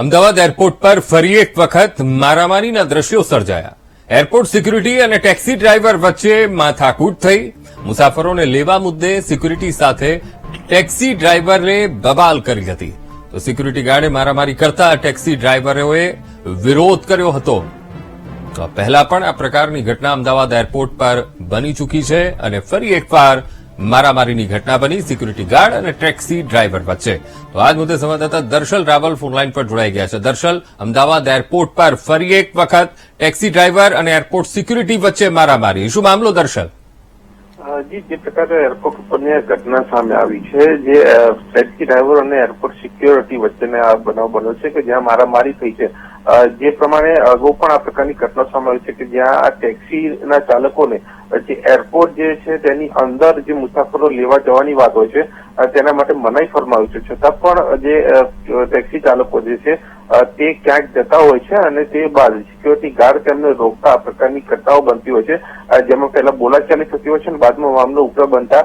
Ahmedabad airport પર ફરી એક વખત મારામારીના દ્રશ્યો સર્જાયા. એરપોર્ટ સિક્યુરિટી અને ટેક્સી ડ્રાઈવર વચ્ચે માથાકૂટ થઈ. મુસાફરોને લેવા મુદ્દે સિક્યુરિટી સાથે ટેક્સી ડ્રાઈવરે બબાલ કરી હતી. તો સિક્યુરિટી ગાર્ડે મારામારી કરતા ટેક્સી ડ્રાઈવરોએ વિરોધ કર્યો હતો. તો પહેલા પણ આ પ્રકારની ઘટના અમદાવાદ એરપોર્ટ પર બની ચૂકી છે અને ફરી એકવાર મારામારીની ઘટના બની સિક્યુરિટી ગાર્ડ અને ટેક્સી ડ્રાઈવર વચ્ચે. તો આજ મુદ્દે સંવાદદાતા દર્શલ રાવલ ફોનલાઈન પર જોડાઈ ગયા છે. દર્શલ, અમદાવાદ એરપોર્ટ પર ફરી એક વખત ટેક્સી ડ્રાઈવર અને એરપોર્ટ સિક્યુરિટી વચ્ચે મારામારી. શું મામલો, દર્શલ? જી, જે પ્રકારે એરપોર્ટ ઉપરની ઘટના સામે આવી છે, જે ટેક્સી ડ્રાઈવર અને એરપોર્ટ સિક્યોરિટી વચ્ચેને આ બનાવ બન્યો છે કે જ્યાં મારામારી થઈ છે. જે પ્રમાણે અગાઉ પણ આ પ્રકારની ઘટના સામે છે કે જ્યાં આ ટેક્સીના ચાલકોને જે એરપોર્ટ જે છે તેની અંદર જે મુસાફરો લેવા જવાની વાત હોય છે તેના માટે મનાઈ ફરમાવી છે. છતાં પણ જે ટેક્સી ચાલકો જે છે તે ક્યાંક જતા હોય છે અને તે બાદ સિક્યોરિટી ગાર્ડ તેમને રોકતા આ પ્રકારની ઘટનાઓ બનતી હોય છે. જેમાં પહેલા બોલાચાલી થતી હોય છે અને બાદમાં મામલો ઉગ્ર બનતા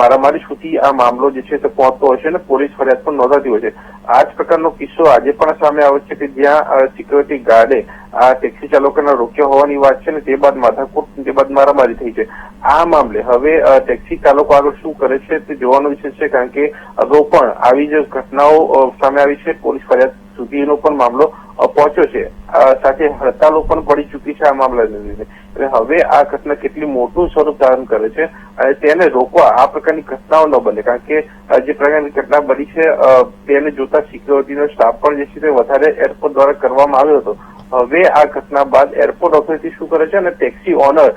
મારામારી સુધી આ મામલો જે છે તે પહોંચતો હોય છે અને પોલીસ ફરિયાદ પણ નોંધાતી હોય છે. આ જ પ્રકારનો કિસ્સો આજે પણ સામે આવે છે કે જ્યાં સિક્યોરિટી ગાર્ડે આ ટેક્સી ચાલકોને રોક્યા હોવાની વાત છે ને તે બાદ માથાકૂટ, તે બાદ મારામારી થઈ છે. આ મામલે હવે ટેક્સી ચાલકો આગળ શું કરે છે તે જોવાનો વિષય છે, કારણ કે અગાઉ પણ આવી જ ઘટનાઓ સામે આવી છે. પોલીસ ફરિયાદ સુધીનો પણ મામલો પહોંચ્યો છે. સાથે હડતાલો પણ પડી ચૂકી છે આ મામલાને લીધે. એટલે હવે આ ઘટના કેટલી મોટું સ્વરૂપ ધારણ કરે છે અને તેને રોકવા આ પ્રકારની ઘટનાઓ ન બને. કારણ કે જે પ્રકારની ઘટના બની છે તેને જોતા સિક્યોરિટીનો સ્ટાફ પણ જે છે તે વધારે એરપોર્ટ દ્વારા કરવામાં આવ્યો હતો. હવે આ ઘટના બાદ એરપોર્ટ ઓથોરિટી શું કરે છે અને ટેક્સી ઓનર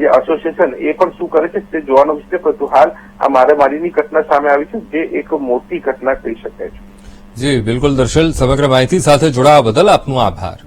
જે એસોસિએશન એ પણ શું કરે છે તે જોવાનું છે. પરંતુ હાલ આ મારેમારીની ઘટના સામે આવી છે જે એક મોટી ઘટના કહી શકાય છે. જી, બિલકુલ દર્શલ, સમગ્ર માહિતી સાથે જોડાવા બદલ આપનો આભાર.